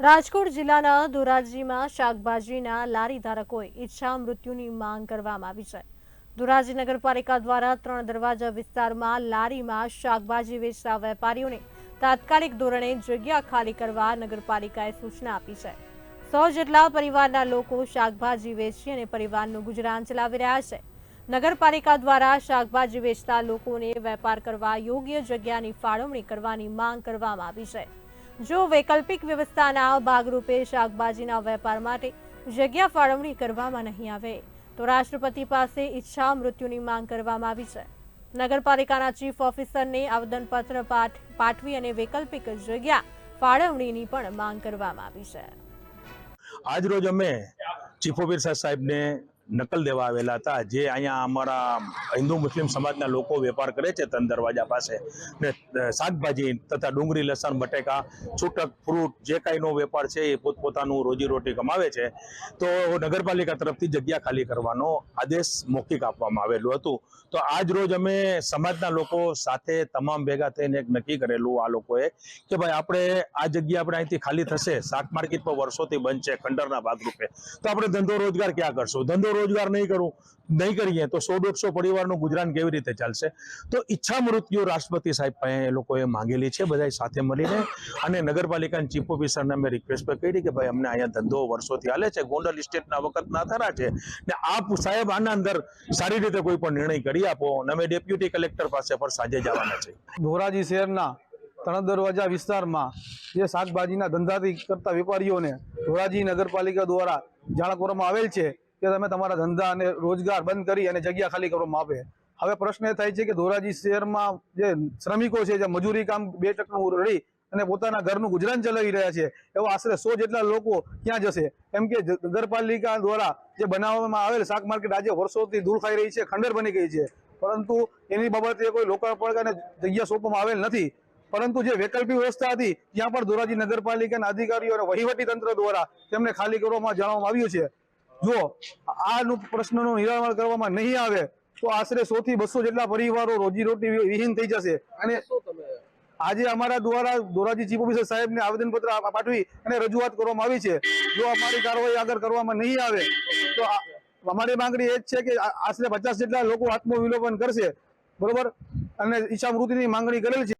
રાજકોટ જિલ્લાના ધોરાજીમાં શાકભાજીના લારી ધારકોએ ઈચ્છા મૃત્યુની માંગ કરવામાં આવી છે. ધોરાજી નગરપાલિકા દ્વારા ત્રણ દરવાજા વિસ્તારમાં લારીમાં શાકભાજી વેચતા વેપારીઓને તાત્કાલિક ધોરણે જગ્યા ખાલી કરવા નગરપાલિકાએ સૂચના આપી છે. સો જેટલા પરિવારના લોકો શાકભાજી વેચી અને પરિવારનું ગુજરાન ચલાવી રહ્યા છે. નગરપાલિકા દ્વારા શાકભાજી વેચતા લોકોને વેપાર કરવા યોગ્ય જગ્યાની ફાળવણી કરવાની માંગ કરવામાં આવી છે. જો વૈકલ્પિક વ્યવસ્થાના ભાગરૂપે શાકભાજીના વેપાર માટે જગ્યા ફાળવણી કરવામાં નહીં આવે, તો રાષ્ટ્રપતિ પાસે ઈચ્છા મૃત્યુની માંગ કરવામાં આવી છે. નગરપાલિકાના ચીફ ઓફિસરને આવેદનપત્ર પાઠ, પાઠવી અને વૈકલ્પિક જગ્યા ફાળવણીની પણ માંગ કરવામાં આવી છે. આજ રોજ અમે ચીફ ઓફિસર સાહેબને નકલ દેવા આવેલા હતા. જે અહીંયા અમારા હિન્દુ મુસ્લિમ સમાજના લોકો વેપાર કરે છે તન દરવાજા પાસે. ને શાકભાજી તથા ડુંગળી, લસણ, બટેકા, છૂટક, ફ્રૂટ, જે કાંઈનો વેપાર છે એ પોતપોતાનું રોજીરોટી કમાવે છે. તો નગરપાલિકા તરફથી જગ્યા ખાલી કરવાનો આદેશ મૌખિક આપવામાં આવેલું હતું. તો આજ રોજ અમે સમાજના લોકો સાથે તમામ ભેગા થઈને એક નક્કી કરેલું આ લોકોએ કે ભાઈ આપણે આ જગ્યા આપણે અહીંથી ખાલી થશે. શાક માર્કેટ પર વર્ષોથી બંધ છે ખંડરના ભાગરૂપે. તો આપણે ધંધો રોજગાર ક્યાં કરશું? ધંધો રોજગાર નહીં કરું, નહીં કરીએ, તો સો દોઢસો પરિવારનું ગુજરાન કેવી રીતે ચાલશે? તો ઈચ્છા મૃત્યુ રાષ્ટ્રપતિ સાહેબ પાસે એ લોકોએ માંગેલી છે બધા સાથે મળીને. અને નગરપાલિકાના ચીફ ઓફિસરને અમે રિક્વેસ્ટ પર કરી કે ભાઈ, અમને અહીંયા ધંધો વર્ષોથી હાલે છે, ગોંડલ ઇસ્ટેટના વખતના થરા છે. ને આપ સાહેબ આના અંદર સારી રીતે કોઈ પણ નિર્ણય કરી આપો. અને અમે ડેપ્યુટી કલેક્ટર પાસે પણ સાંજે જવાના છે ધોરાજી શહેરના ત્રણ દરવાજા વિસ્તારમાં જે શાકભાજીના ધંધાથી કરતા વેપારીઓને ધોરાજી નગરપાલિકા દ્વારા જાણ કરવામાં આવેલ છે. કે તમે તમારા ધંધા અને રોજગાર બંધ કરી અને જગ્યા ખાલી કરવામાં આવે હવે પ્રશ્ન એ થાય છે કે ધોરાજી શહેરમાં જે શ્રમિકો છે, જે મજૂરી કામ બે ટકનું રડી અને પોતાના ઘરનું ગુજરાન ચલાવી રહ્યા છે, એવા આશરે સો જેટલા લોકો ક્યાં જશે? એમ કે નગરપાલિકા દ્વારા જે બનાવવામાં આવેલ શાક માર્કેટ આજે વર્ષોથી દૂર ખાઈ રહી છે, ખંડેર બની ગઈ છે. પરંતુ એની બાબતે કોઈ લોકાર્પણ જગ્યા સોંપવામાં આવેલ નથી. પરંતુ જે વૈકલ્પિક વ્યવસ્થા હતી, ત્યાં પણ ધોરાજી નગરપાલિકાના અધિકારીઓ અને વહીવટી તંત્ર દ્વારા તેમને ખાલી કરવામાં જણાવવામાં આવ્યું છે. જો આનું પ્રશ્નનું નિરાકરણ કરવામાં નહીં આવે તો આશરે સો થી બસો જેટલા પરિવારો રોજીરોટી વિહીન થઈ જશે. અને આજે અમારા દ્વારા ધોરાજી ચીફ ઓફિસર સાહેબને આવેદનપત્ર આ- પાઠવી અને રજૂઆત કરવામાં આવી છે. જો અમારી કાર્યવાહી આગળ કરવામાં નહીં આવે તો અમારી માંગણી એ જ છે કે આશરે પચાસ જેટલા લોકો આત્મવિલોપન કરશે. બરોબર? અને ઈચ્છા મૃત્યુની માંગણી કરેલ છે.